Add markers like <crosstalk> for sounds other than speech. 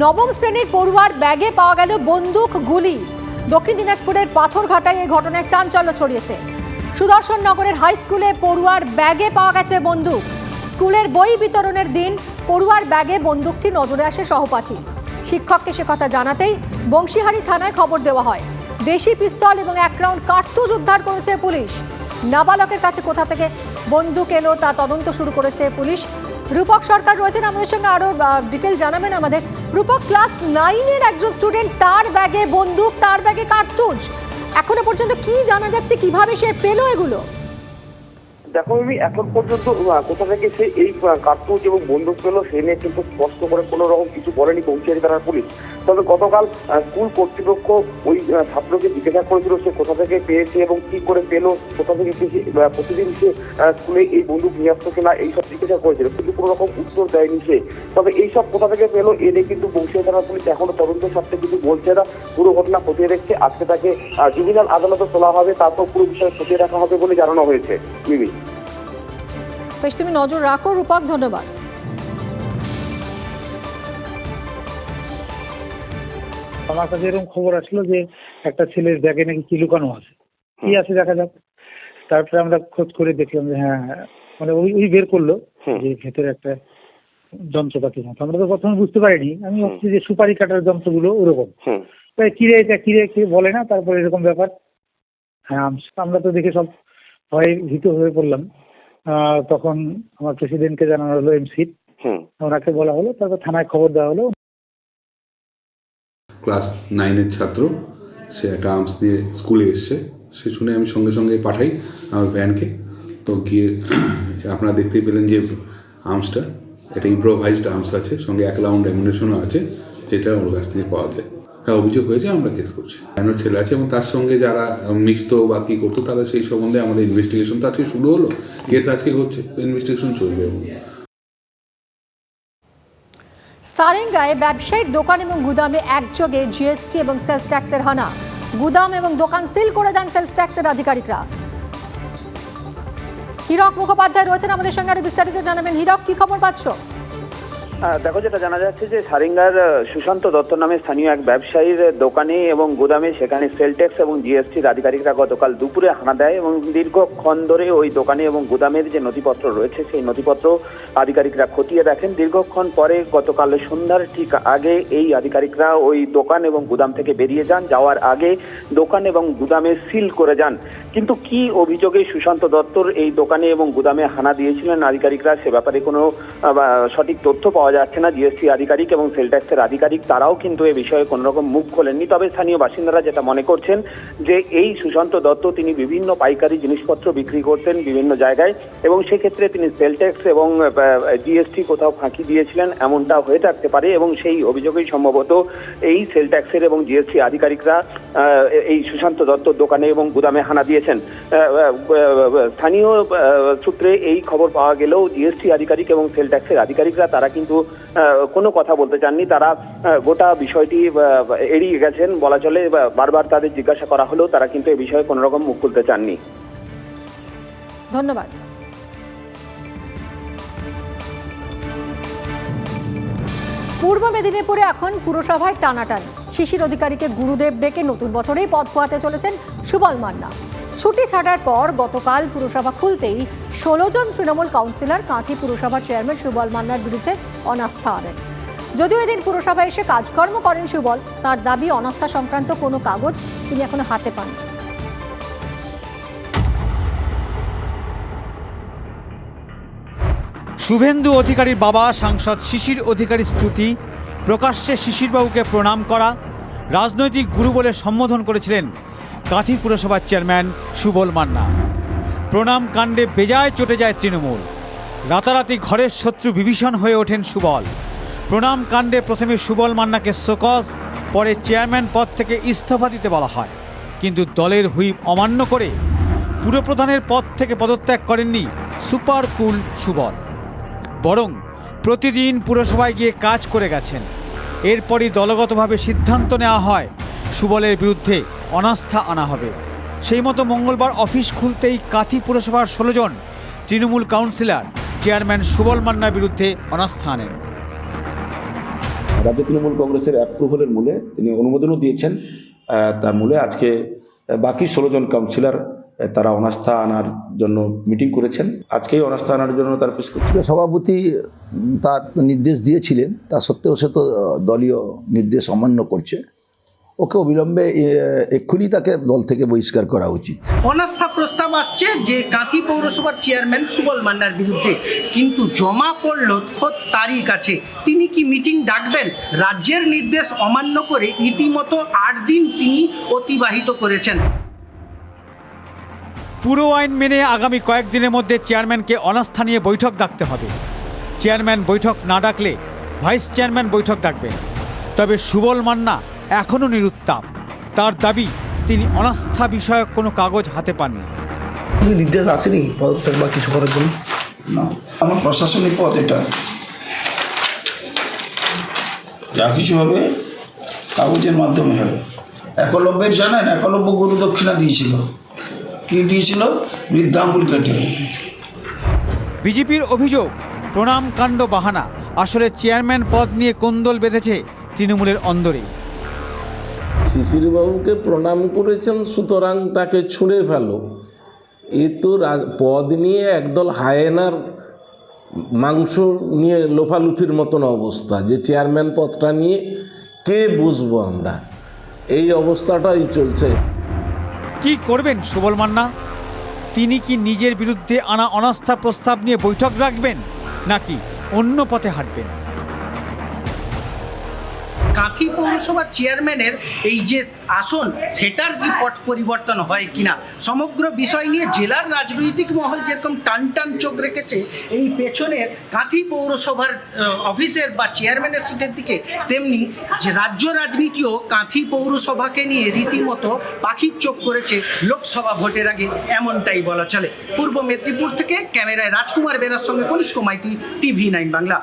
নবম শ্রেণির পড়ুয়ার ব্যাগে পাওয়া গেল বন্দুক গুলি। দক্ষিণ দিনাজপুরের পাথরঘাটায় এই ঘটনায় চাঞ্চল্য ছড়িয়েছে। সুদর্শন নগরের হাই স্কুলে পড়ুয়ার ব্যাগে পাওয়া গেছে বন্দুক। স্কুলের বই বিতরণের দিন পড়ুয়ার ব্যাগে বন্দুকটি নজরে আসে সহপাঠী। শিক্ষককে সে কথা জানাতেই বংশীহারি থানায় খবর দেওয়া হয়। দেশি পিস্তল এবং এক রাউন্ড কার্তুজ উদ্ধার করেছে পুলিশ। নাবালকের কাছে কোথা থেকে বন্দুক এলো তা তদন্ত শুরু করেছে পুলিশ। রূপক সরকার রয়েছেন। আমাদের সঙ্গে আরও ডিটেল জানাবেন আমাদের। রূপক ক্লাস নাইনের একজন স্টুডেন্ট তার ব্যাগে বন্দুক, তার ব্যাগে কার্তুজ। এখনও পর্যন্ত কি জানা যাচ্ছে, কীভাবে সে পেল এগুলো? দেখো আমি এখন পর্যন্ত কোথা থেকে সে এই কার্তুজ এবং বন্দুক পেল, সে নিয়ে কিন্তু স্পষ্ট করে কোনো রকম কিছু বলেনি পৌঁছে থানার পুলিশ। তবে গতকাল স্কুল কর্তৃপক্ষ ওই ছাত্রকে জিজ্ঞাসা করেছিল সে কোথা থেকে পেয়েছে এবং কি করে পেল, কোথা থেকে প্রতিদিন সে স্কুলে এই বন্দুক নিয়ে আসতো কিনা, এইসব জিজ্ঞাসা করেছিল, কিন্তু কোনো রকম উত্তর দেয়নি সে। তবে এইসব কোথা থেকে পেল, এ নিয়ে কিন্তু বংশীয় থানার পুলিশ এখনও তদন্ত স্বার্থে কিছু বলছে না, পুরো ঘটনা খতিয়ে দেখছে। আজকে তাকে জুবিনাল আদালতে তোলা হবে, তারপর পুরো বিষয় খতিয়ে রাখা হবে বলে জানানো হয়েছে, মিমি। বেশ তুমি নজর রাখো রূপক ধন্যবাদ। আমার কাছে এরকম খবর আসলো যে একটা ছেলের ব্যাগে নাকি কি লুকানো আছে। কি আছে দেখা যাক। তারপরে আমরা খোঁজ করে দেখলাম যে হ্যাঁ মানে ওই ওই বের করল যে ভেতরে একটা যন্ত্রপাতি মতো আমরা তো প্রথমে বুঝতে পারিনি। আমি ভাবছি যে সুপারি কাটার যন্ত্রগুলো ওরকম। তাই কিরে এটা কিরে কে বলে না তারপরে এরকম ব্যাপার। হ্যাঁ আমরা তো দেখে সব ভয়ে ভীত হয়ে পড়লাম। তখন আমার প্রেসিডেন্টকে জানানো হলো এমসির হুম। ওনাকে বলা হলো তারপর থানায় খবর দেওয়া হলো। ক্লাস নাইনের ছাত্র সে একটা আর্মস দিয়ে স্কুলে এসছে। সে শুনে আমি সঙ্গে সঙ্গে পাঠাই আমার ভ্যানকে তো গিয়ে <clears throat> আপনারা দেখতেই পেলেন যে আর্মসটা একটা ইম্প্রোভাইজড আর্মস আছে সঙ্গে এক রাউন্ড অ্যামিনেশনও আছে যেটা ওর কাছ থেকে পাওয়া যায়। হ্যাঁ অভিযোগ হয়েছে, আমরা কেস করছি। এমন ছেলে আছে এবং তার সঙ্গে যারা মিশতো বা কী করতো তারা সেই সম্বন্ধে আমাদের ইনভেস্টিগেশন তো আজকে শুরু হলো। কেস আজকে হচ্ছে ইনভেস্টিগেশন চলবে এবং সারেঙ্গায় ব্যবসায়িক দোকান এবং গুদামে একযোগে জিএসটি এবং সেলস ট্যাক্সের হানা। গুদাম এবং দোকান সিল করে দেন সেলস ট্যাক্সের আধিকারিকরা। হীরক মুখোপাধ্যায় রয়েছেন আমাদের সঙ্গে, আরও বিস্তারিত জানাবেন। হীরক, কি খবর পাচ্ছ? দেখো যেটা জানা যাচ্ছে যে সারিঙ্গার সুশান্ত দত্ত নামে স্থানীয় এক ব্যবসায়ীর দোকানে এবং গুদামে সেখানে সেলটেক্স এবং জিএসটির আধিকারিকরা গতকাল দুপুরে হানা দেয় এবং দীর্ঘক্ষণ ধরে ওই দোকানে এবং গুদামের যে নথিপত্র রয়েছে সেই নথিপত্র আধিকারিকরা খতিয়ে দেখেন। দীর্ঘক্ষণ পরে গতকাল সন্ধ্যার ঠিক আগে এই আধিকারিকরা ওই দোকান এবং গুদাম থেকে বেরিয়ে যান। যাওয়ার আগে দোকান এবং গুদামে সিল করে যান। কিন্তু কি অভিযোগে সুশান্ত দত্তর এই দোকানে এবং গুদামে হানা দিয়েছিলেন আধিকারিকরা সে ব্যাপারে কোনো সঠিক তথ্য পাওয়া যাচ্ছে না। জিএসটি আধিকারিক এবং সেল ট্যাক্সের আধিকারিক তারাও কিন্তু এ বিষয়ে কোনো রকম মুখ খোলেননি। তবে স্থানীয় বাসিন্দারা যেটা মনে করছেন যে এই সুশান্ত দত্ত তিনি বিভিন্ন পাইকারি জিনিসপত্র বিক্রি করতেন বিভিন্ন জায়গায় এবং সেক্ষেত্রে তিনি সেল ট্যাক্স এবং জিএসটি কোথাও ফাঁকি দিয়েছিলেন এমনটা হয়ে থাকতে পারে এবং সেই অভিযোগেই সম্ভবত এই সেল ট্যাক্সের এবং জিএসটি আধিকারিকরা এই সুশান্ত দত্তর দোকানে এবং গুদামে হানা দিয়েছেন। স্থানীয় সূত্রে এই খবর পাওয়া গেলেও জিএসটি আধিকারিক এবং সেল ট্যাক্সের আধিকারিকরা তারা কিন্তু কোনো কথা বলতে চাননি। তারা গোটা বিষয়টি এড়িয়ে গেছেন। বলা চলে বারবার তাদের জিজ্ঞাসা করা হলেও তারা কিন্তু এ বিষয়ে কোনো রকম মুখ খুলতে চাননি। ধন্যবাদ। পূর্ব মেদিনীপুরে এখন পুরসভায় টানাটানি। শিশির অধিকারীকে গুরুদেব ডেকে নতুন বছরেই পদ খোয়াতে চলেছেন সুবল মান্না। ছুটি ছাড়ার পর গতকাল পুরসভা খুলতেই ষোলো জন তৃণমূল কাউন্সিলর কাঁথি পুরসভার চেয়ারম্যান সুবল মান্নার বিরুদ্ধে অনাস্থা আনেন। যদিও এদিন পুরসভায় এসে কাজকর্ম করেন সুবল, তার দাবি অনাস্থা সংক্রান্ত কোনো কাগজ তিনি এখনও হাতে পাননি। শুভেন্দু অধিকারীর বাবা, সাংসদ শিশির অধিকারী স্তুতি, প্রকাশ্যে শিশিরবাবুকে প্রণাম করা, রাজনৈতিক গুরু বলে সম্বোধন করেছিলেন কাঁথি পুরসভার চেয়ারম্যান সুবল মান্না। প্রণাম কাণ্ডে বেজায় চটে যায় তৃণমূল। রাতারাতি ঘরের শত্রু বিভীষণ হয়ে ওঠেন সুবল। প্রণাম কাণ্ডে প্রথমে সুবল মান্নাকে শোকজ, পরে চেয়ারম্যান পদ থেকে ইস্তফা দিতে বলা হয়। কিন্তু দলের হুইপ অমান্য করে পুরপ্রধানের পদ থেকে পদত্যাগ করেননি সুপার কুল সুবল। বরং প্রতিদিন পুরসভায় গিয়ে কাজ করে গেছেন। এরপরই দলগতভাবে সিদ্ধান্ত নেওয়া হয় সুবলের বিরুদ্ধে অনাস্থা আনা হবে। সেই মতো মঙ্গলবার অফিস খুলতেই কাথি পুরসভার ষোলো জন তৃণমূল কাউন্সিলর চেয়ারম্যান সুবল মান্নার বিরুদ্ধে অনাস্থা আনেন। রাজ্য তৃণমূল কংগ্রেসের অ্যাপ্রুভালের মূলে তিনি অনুমোদনও দিয়েছেন। তার মূলে আজকে বাকি ষোলো জন কাউন্সিলর তারা অনাস্থা আনার জন্য মিটিং করেছেন। আজকেই অনাস্থা আনার জন্য তারা অফিস করছে সভাপতি তার নির্দেশ দিয়েছিলেন তা সত্ত্বেও সে তো দলীয় নির্দেশ অমান্য করছে। ওকে অবিলম্বে এক্ষুনি তাকে দল থেকে বহিষ্কার করা উচিত। অনাস্থা প্রস্তাব আসছে যে কাঁথি পৌরসভার চেয়ারম্যান সুবল মান্নার বিরুদ্ধে। কিন্তু জমা পড়ল খোদ তারই কাছে। তিনি কি মিটিং ডাকবেন? রাজ্যের নির্দেশ অমান্য করে ইতিমতো আট দিন তিনি অতিবাহিত করেছেন। পুরো আইন মেনে আগামী কয়েকদিনের মধ্যে চেয়ারম্যানকে অনাস্থা নিয়ে বৈঠক ডাকতে হবে। চেয়ারম্যান বৈঠক না ডাকলে ভাইস চেয়ারম্যান বৈঠক ডাকবেন তবে সুবল মান্না এখনও নিরুত্তাপ। তার দাবি তিনি অনাস্থা বিষয়ক কোনো কাগজ হাতে পাননি। কোনো নির্দেশ আসেনি পদত্যাগ বা কিছু করার জন্য? না। আমার প্রশাসনিক পদ এটা। যা কিছু হবে কাগজের মাধ্যমে হবে। একলব্যের জানেন একলব্য গুরু দক্ষিণা দিয়েছিল। কি দিয়েছিল? বৃদ্ধাঙ্গুল কেটে। বিজেপির অভিযোগ প্রণাম কাণ্ড বাহানা। আসলে চেয়ারম্যান পদ নিয়ে কোন্দল বেঁধেছে তৃণমূলের অন্দরে। শিশিরবাবুকে প্রণাম করেছেন, সুতরাং তাকে ছুঁড়ে ফেলো। এ তো পদ নিয়ে একদল হায়েনার মাংস নিয়ে লোফালুফির মতন অবস্থা, যে চেয়ারম্যান পদটা নিয়ে কে বুঝব আমরা? এই অবস্থাটাই চলছে। কি করবেন সুবল মান্না? তিনি কি নিজের বিরুদ্ধে আনা অনাস্থা প্রস্তাব নিয়ে বৈঠক রাখবেন, নাকি অন্য পথে হাঁটবেন? কাঁথি পৌরসভার চেয়ারম্যানের এই যে আসন, সেটার কি পট পরিবর্তন হয় কিনা? সমগ্র বিষয় নিয়ে জেলার রাজনৈতিক মহল যেরকম টান টান চোখ রেখেছে, এই পেছনের কাঁথি পৌরসভার অফিসের বা চেয়ারম্যানের সিটের দিকে তেমনি যে রাজ্য রাজনীতিও কাঁথি পৌরসভাকে নিয়ে রীতিমতো পাখির চোখ করেছে লোকসভা ভোটের আগে, এমনটাই বলা চলে। পূর্ব মেদিনীপুর থেকে ক্যামেরায় রাজকুমার বেরার সঙ্গে কনিষ্ক মাইতি, টিভি নাইন বাংলা।